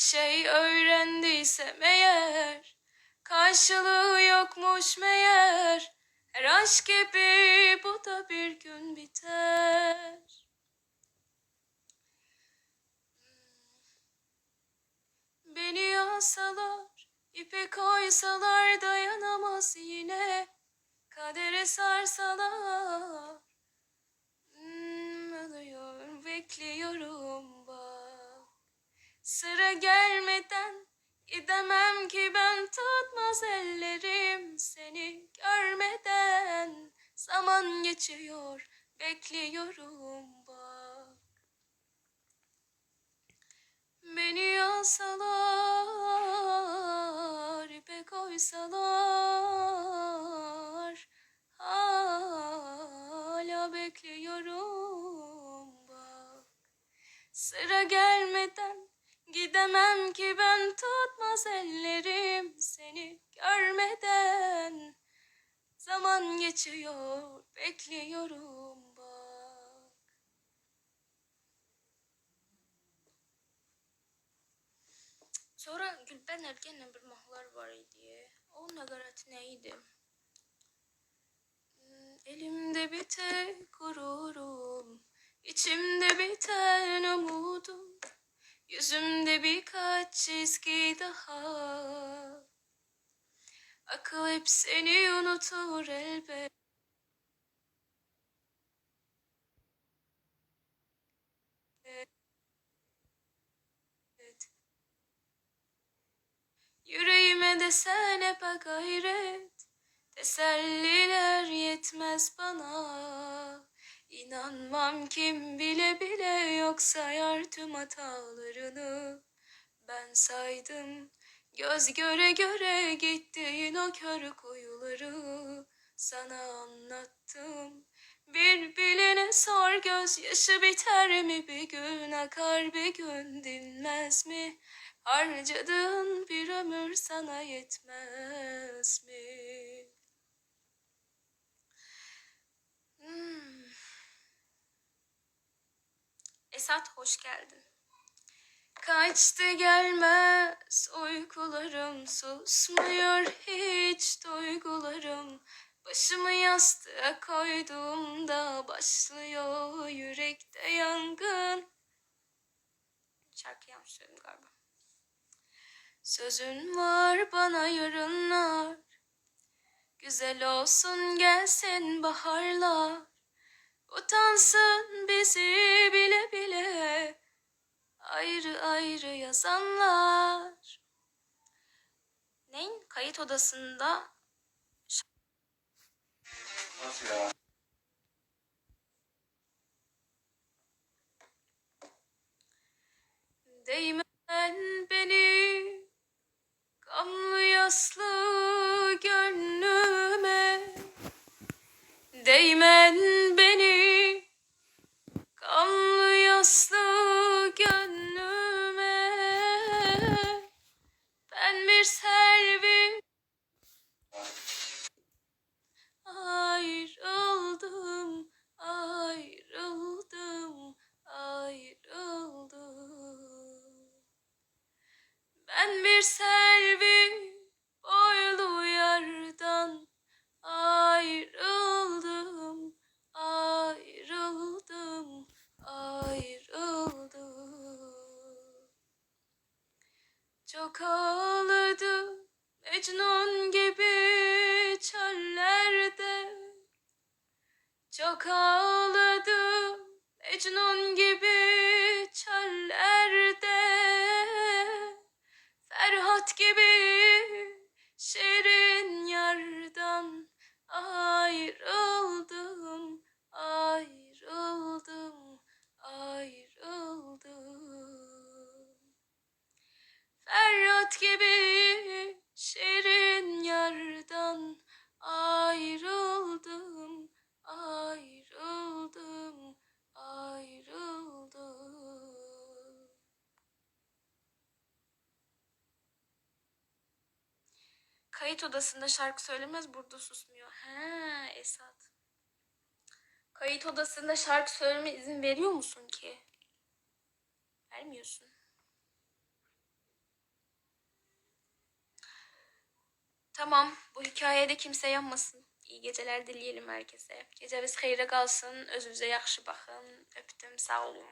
şey öğrendiysem eğer Karşılığı yokmuş meğer Her aşk gibi bu da bir gün biter. Beni yasalar, ipe koysalar dayanamaz yine. Kadere sarsalar. Hmm, Ölüyorum, bekliyorum bak Sıra gelmeden gidemem ki ben tutmaz ellerim Seni görmeden. Zaman geçiyor, bekliyorum bak. Beni yasalar, ipe koysalar Hala bekliyorum bak. Sıra gelmeden gidemem ki ben tutmaz ellerim Seni görmeden zaman geçiyor, bekliyorum bak Sonra Gülben Ergen'le bir mahlar var idi. O nagarat neydi? Hmm, Elimde bir tek gururum, içimde biten çizgi daha. Akıl hep seni unutur elbet. Yüreğime desene hep gayret Teselliler yetmez bana İnanmam kim bile bile yok sayar tüm hatalarını Ben saydım göz göre göre gittiğin o kör kuyuları Sana anlattım bir bilene sor gözyaşı biter mi bir gün akar bir gün dinmez mi Harcadığın bir ömür sana yetmez mi? Hmm. Esat hoş geldin. Kaçtı gelmez uykularım susmuyor hiç duygularım. Başımı yastığa koyduğumda başlıyor yürekte yangın. Şarkı yanlış söyledim galiba. Sözün var bana yarınlar Güzel olsun gelsin baharlar Utansın bizi bile yazanlar Neyin? Kayıt odasında Nasıl ya? Değmen beni Gamlı yaslı gönlüme Değmen Ben bir selvi boylu yardan ayrıldım, ayrıldım, ayrıldım. Çok ağladım Mecnun gibi çöllerde Çok ağladım Mecnun gibi Ferhat gibi şirin Kayıt odasında şarkı söylemez burada susmuyor. He Esat. Kayıt odasında şarkı söyleme izin veriyor musun ki? Vermiyorsun. Tamam bu hikayede kimse yanmasın. İyi geceler dileyelim herkese. Geceniz hayra kalsın. Özünüze yaxşı bakın. Öptüm sağ olun.